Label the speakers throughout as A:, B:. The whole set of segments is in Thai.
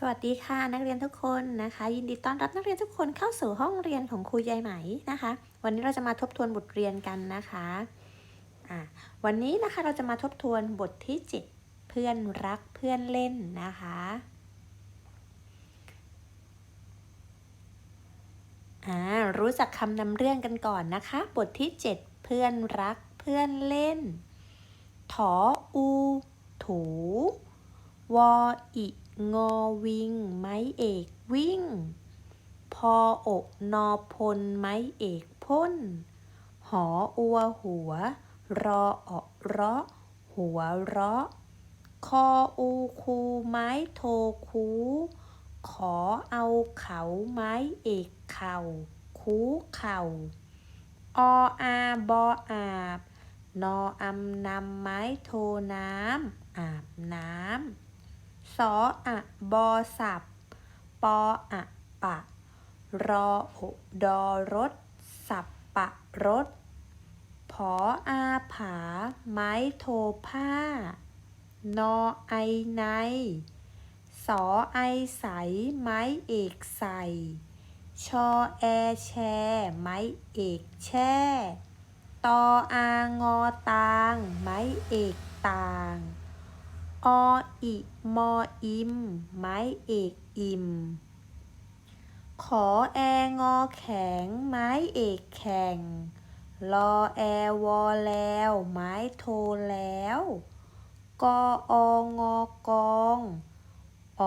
A: สวัสดีค่ะนักเรียนทุกคนนะคะ ยินดีต้อนรับนักเรียนทุกคนเข้าสู่ห้องเรียนของครูยายไหมนะคะ วันนี้เราจะมาทบทวนบทเรียนกันนะคะะวันนี้นะคะเราจะมาทบทวนบทที่ 7 เพื่อนรักเพื่อนเล่นนะคะรู้จักคำนำเรื่องกันก่อนนะคะ บทที่ 7 เพื่อนรักเพื่อนเล่นถออู ถู วออิ งอวิง ไม้เอกวิ่ง พออกนอพล ไม้เอกพ่น หออัวหัว รอออเราะ หัวเราะ คออูคูไม้โทคู ขอเอาเขาไม้เอกเข่า คูเข่า ออาบออาบ นออำนำไม้โทน้ำอาบน้ำ สออะบอสับปออะปะ รอโอดอรถ สับปะรถผออาผา ไม้โทผ้า นอไอใน สอไอใส ไม้เอกใส ชอแอแช ไม้เอกแช่ ตออางอตาง ไม้เอกตาง อิมออิม ไม้เอกอิม ขอแองอแข็ง ไม้เอกแข่ง รอแอวอแล้ว ไม้โทแล้ว กอองอกองอ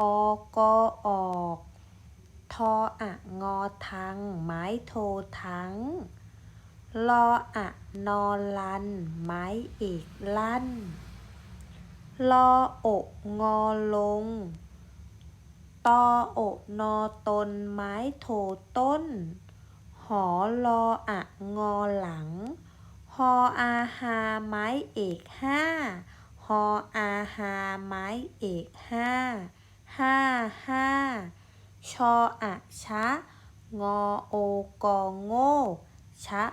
A: ออกอออกทออะงอทัง ไม้โททั้งลออะนอลัน ไม้เอกลั่น ลออกงอลง ตออกนอตน ไม้โทต้น หอลออะงอหลัง หออาหาไม้เอกห้า หออาหาไม้เอกห้า ห้าห้า ชออะชะ งอโอกอโง่ชะ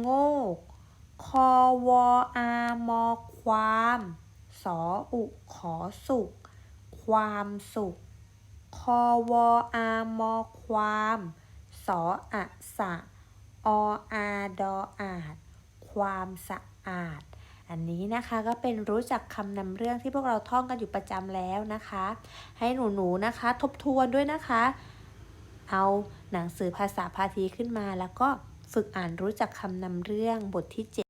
A: โง่คอวออามอความ สออุขอสุข ความสุข คอวออามอความ สออะสะ ออาดออาจความสะอาด อันนี้นะคะก็เป็นรู้จักคำนำเรื่องที่พวกเราท่องกันอยู่ประจำแล้วนะคะ ให้หนูๆนะคะ ทบทวนด้วยนะคะ เอาหนังสือภาษาพาทีขึ้นมาแล้วก็ฝึกอ่านรู้จักคำนำเรื่องบทที่ 7